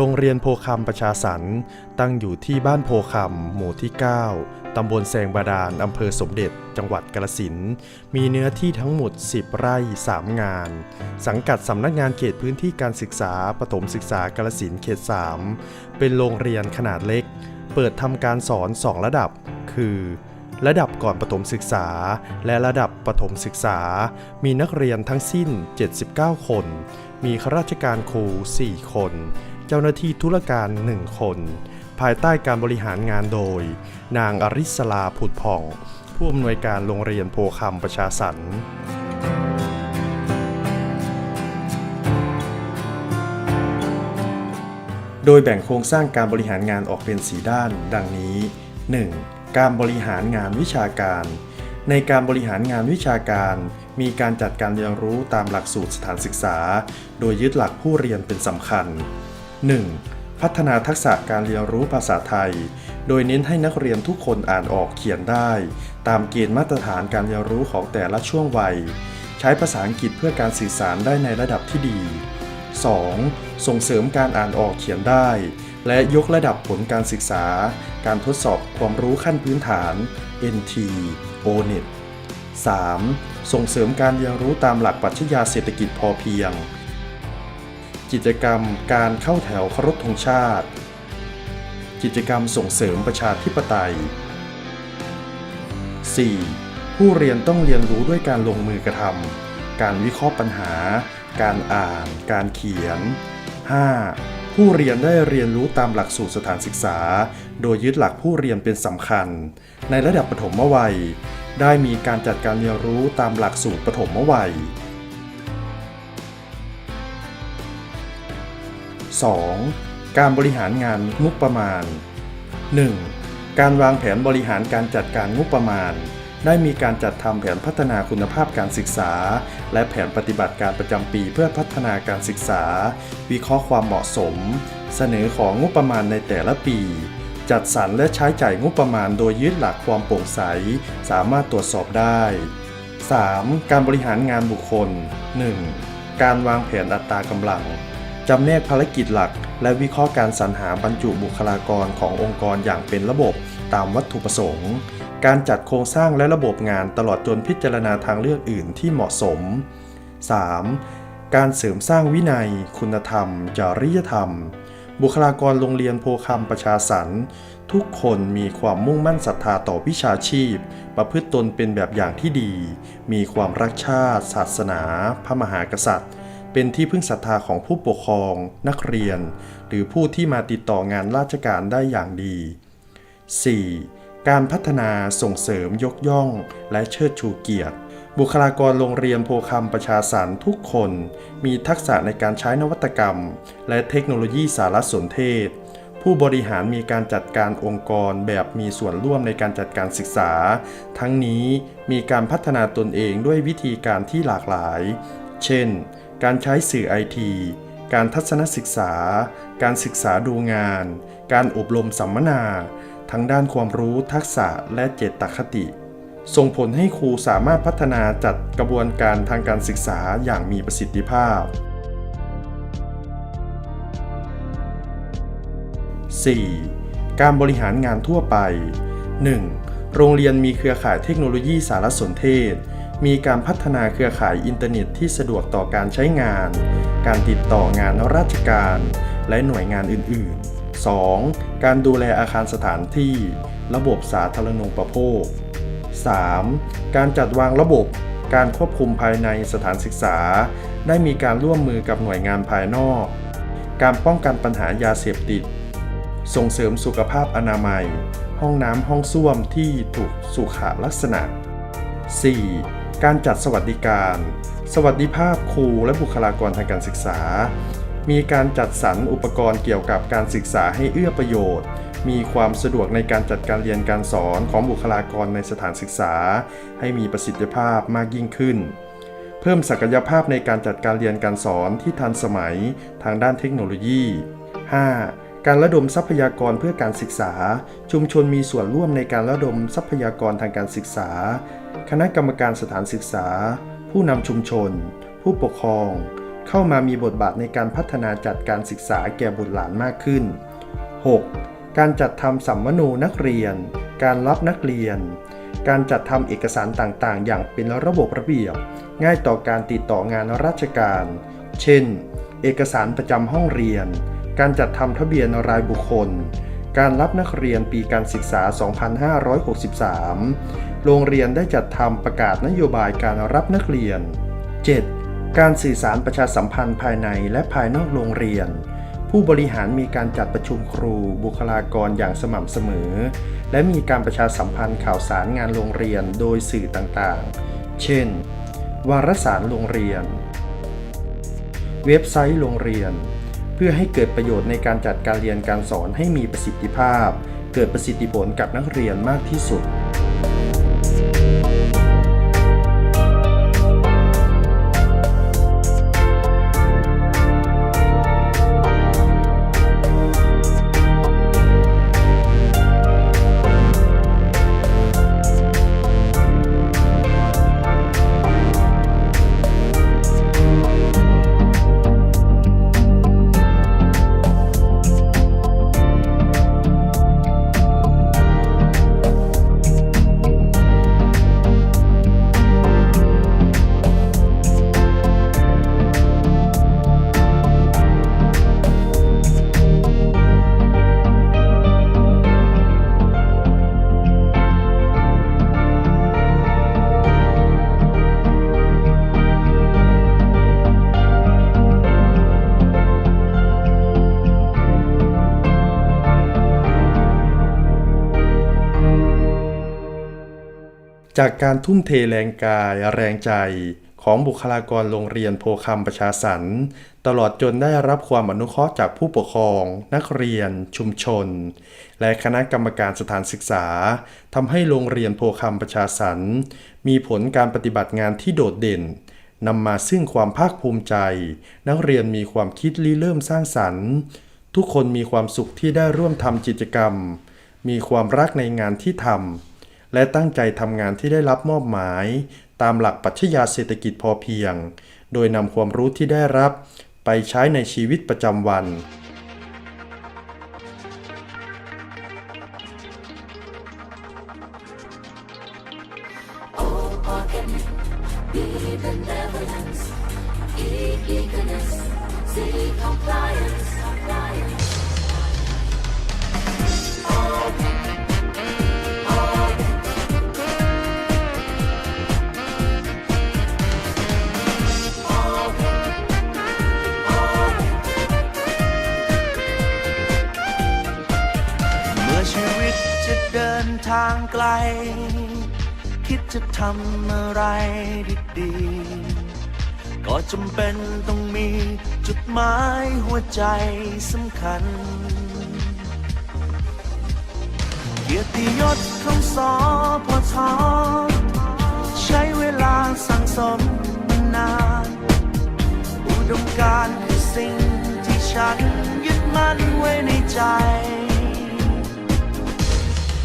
โรงเรียนโพคำประชาสรรค์ตั้งอยู่ที่บ้านโพคำหมู่ที่ 9 ตำบลแสงบาดาลอำเภอสมเด็จ จังหวัดกาฬสินธุ์มีเนื้อที่ทั้งหมด 10 ไร่ 3 งาน สังกัดสำนักงานเขตพื้นที่การศึกษาปฐมศึกษากาฬสินธุ์เขต 3 เป็นโรงเรียนขนาดเล็ก เปิดทำการสอน 2 ระดับ คือระดับก่อนประถมศึกษา และระดับประถมศึกษา มีนักเรียนทั้งสิ้น 79 คน มีข้าราชการครู 4 คน เจ้าหน้าที่ธุรการ 1 คน ภายใต้การบริหารงานโดย นางอริสลาผุดผ่อง ผู้อำนวยการโรงเรียนโพคำประชาสรรค์โดยแบ่งโครงสร้างการบริหารงานออกเป็น 4 ด้าน ดังนี้ 1. การบริหารงานวิชาการ ในการบริหารงานวิชาการ มีการจัดการเรียนรู้ตามหลักสูตรสถานศึกษา โดยยึดหลักผู้เรียนเป็นสำคัญ 1. พัฒนาทักษะการเรียนรู้ภาษาไทย โดยเน้นให้นักเรียนทุกคนอ่านออกเขียนได้ ตามเกณฑ์มาตรฐานการเรียนรู้ของแต่ละช่วงวัย ใช้ภาษาอังกฤษเพื่อการสื่อสารได้ในระดับที่ดี 2. ส่งเสริมการอ่านออกเขียนได้ และยกระดับผลการศึกษา การทดสอบความรู้ขั้นพื้นฐาน NT ONET 3. ส่งเสริมการเรียนรู้ตามหลักปรัชญาเศรษฐกิจพอเพียง กิจกรรมการเข้าแถวเคารพธงชาติ กิจกรรมส่งเสริมประชาธิปไตย 4. ผู้เรียนต้องเรียนรู้ด้วยการลงมือกระทำการวิเคราะห์ปัญหา การอ่าน การเขียน 5. ผู้เรียนได้เรียนรู้ตามหลักสูตรสถานศึกษา โดยยึดหลักผู้เรียนเป็นสำคัญ ในระดับปฐมวัย ได้มีการจัดการเรียนรู้ตามหลักสูตรปฐมวัย 2. การบริหารงานงบประมาณ 1. การวางแผนบริหารการจัดการงบประมาณ ได้มีการจัดทำแผนพัฒนาคุณภาพการศึกษา และแผนปฏิบัติการประจำปีเพื่อพัฒนาการศึกษา วิเคราะห์ความเหมาะสม เสนอของงบประมาณในแต่ละปี จัดสรรและใช้จ่ายงบประมาณโดยยึดหลักความโปร่งใส สามารถตรวจสอบได้ 3. การบริหารงานบุคคล 1. การวางแผนอัตรากำลัง จำแนกภารกิจหลัก และวิเคราะห์การสรรหาบรรจุบุคลากรขององค์กรอย่างเป็นระบบตามวัตถุประสงค์ การจัดโครงสร้างและระบบงานตลอดจนพิจารณาทางเลือกอื่นที่เหมาะสม 3. การเสริมสร้างวินัย คุณธรรม จริยธรรม บุคลากรโรงเรียนโพคำประชาสรรค์ทุกคนมีความมุ่งมั่นศรัทธาต่อวิชาชีพ ประพฤติตนเป็นแบบอย่างที่ดี มีความรักชาติ ศาสนา พระมหากษัตริย์ เป็นที่พึ่งศรัทธาของผู้ปกครอง นักเรียน หรือผู้ที่มาติดต่องานราชการได้อย่างดี 4. การพัฒนาส่งเสริมยกย่อง และเชิดชูเกียรติ บุคลากรโรงเรียนโพคำประชาสรรทุกคน มีทักษะในการใช้นวัตกรรม และเทคโนโลยีสารสนเทศ ผู้บริหารมีการจัดการองค์กรแบบมีส่วนร่วมในการจัดการศึกษา ทั้งนี้มีการพัฒนาตนเองด้วยวิธีการที่หลากหลาย เช่น การใช้สื่อไอทีการทัศนศึกษา การศึกษาดูงาน การอบรมสัมมนา ทั้งด้านความรู้ทักษะและเจตคติ ส่งผลให้ครูสามารถพัฒนาจัดกระบวนการทางการศึกษาอย่างมีประสิทธิภาพ 4. การบริหารงานทั่วไป 1. โรงเรียนมีเครือข่ายเทคโนโลยีสารสนเทศ มีการพัฒนาเครือข่ายอินเทอร์เน็ตที่สะดวกต่อการใช้งาน การติดต่องานราชการ และหน่วยงานอื่น ๆ 2. การดูแลอาคารสถานที่ ระบบสาธารณูปโภค 3. การจัดวางระบบ การควบคุมภายในสถานศึกษา ได้มีการร่วมมือกับหน่วยงานภายนอก การป้องกันปัญหายาเสพติด ส่งเสริมสุขภาพอนามัย ห้องน้ำห้องส้วมที่ถูกสุขลักษณะ 4. การจัดสวัสดิการ สวัสดิภาพครูและบุคลากรทางการศึกษา มีการจัดสรรอุปกรณ์เกี่ยวกับการศึกษาให้เอื้อประโยชน์ มีความสะดวกในการจัดการเรียนการสอนของบุคลากรในสถานศึกษา ให้มีประสิทธิภาพมากยิ่งขึ้น เพิ่มศักยภาพในการจัดการเรียนการสอนที่ทันสมัยทางด้านเทคโนโลยี 5. การระดมทรัพยากรเพื่อการศึกษา ชุมชนมีส่วนร่วมในการระดมทรัพยากรทางการศึกษา คณะกรรมการสถานศึกษา ผู้นำชุมชน ผู้ปกครอง เข้ามามีบทบาทในการพัฒนาจัดการศึกษาแก่บุตรหลานมากขึ้น 6. การจัดทำสัมมโนนักเรียน การรับนักเรียน การจัดทำเอกสารต่างๆ อย่างเป็นระบบระเบียบ ง่ายต่อการติดต่องานราชการ เช่น เอกสารประจำห้องเรียน การจัดทำทะเบียนรายบุคคล การรับนักเรียนปีการศึกษา 2563 โรงเรียนได้จัดทำประกาศนโยบายการรับนักเรียน 7. การสื่อสารประชาสัมพันธ์ภายในและภายนอกโรงเรียน ผู้บริหารมีการจัดประชุมครูบุคลากรอย่างสม่ำเสมอ และมีการประชาสัมพันธ์ข่าวสารงานโรงเรียนโดยสื่อต่างๆ เช่น วารสารโรงเรียน เว็บไซต์โรงเรียน เพื่อให้เกิดประโยชน์ในการจัดการเรียนการสอนให้มีประสิทธิภาพ เกิดประสิทธิผลกับนักเรียนมากที่สุด จากการทุ่มเทแรงกายแรงใจของบุคลากรโรงเรียนโพคำประชาสรรค์ตลอดจนได้รับความอนุเคราะห์จากผู้ปกครอง นักเรียน ชุมชน และคณะกรรมการสถานศึกษาทำให้โรงเรียนโพคำประชาสรรค์มีผลการปฏิบัติงานที่โดดเด่นนำมาซึ่งความภาคภูมิใจ นักเรียนมีความคิดริเริ่มสร้างสรรค์ ทุกคนมีความสุขที่ได้ร่วมทำกิจกรรม มีความรักในงานที่ทำ และตั้งใจทำงานที่ได้รับมอบหมาย ตามหลักปัชญาเศรษฐกิจพอเพียง โดยนำความรู้ที่ได้รับ ไปใช้ในชีวิตประจำวัน จะทำอะไรดีๆ ก็จำเป็นต้องมีจุดหมายหัวใจสำคัญ เกียรติยศของสอพอทอใช้เวลาสั่งสมมานานอุดมการณ์คือสิ่งที่ฉันยึดมั่นไว้ในใจ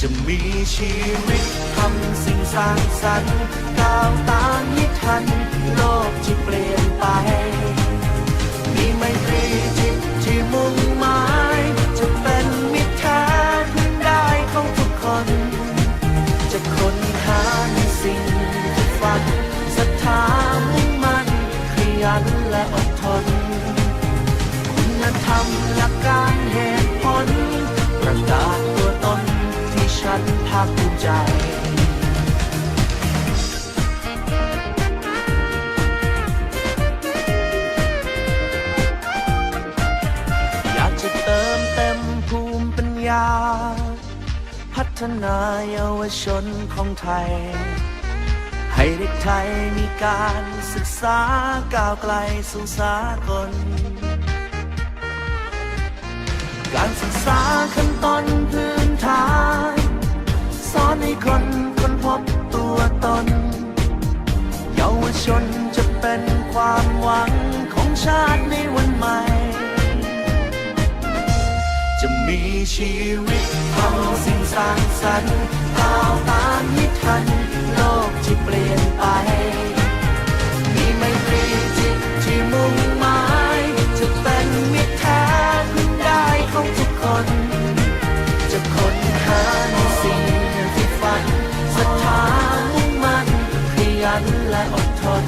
จะมีชีวิตทำสิ่งสร้างสรรค์ก้าวตามให้ทัน โลกที่เปลี่ยนไป มีไมตรีจิตที่มุ่งหมาย ฒนาเยาวชนของไทย ให้เด็กไทยมีการศึกษาก้าวไกลสู่สากล การศึกษาขั้นต้นพื้นฐานสอนให้คนคนพบตัวตน เยาวชนจะเป็นความหวังของชาติในวันใหม่ จะมีชีวิตทำสิ่งสร้าง สันก้าวตามให้ทัน โลกที่เปลี่ยนไป มีไม่ตรีจิตที่มุ่งหมายจะเป็นมิตรแท้พึ่งได้ของทุกคน จะค้นหาในสิ่งที่ฝันศรัทธามุ่งมันขยันและอดทน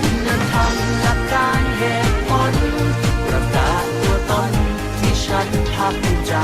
คุณธรรมและการเหตุผลประกาศตัวตนที่ฉันภาคภูมิใจ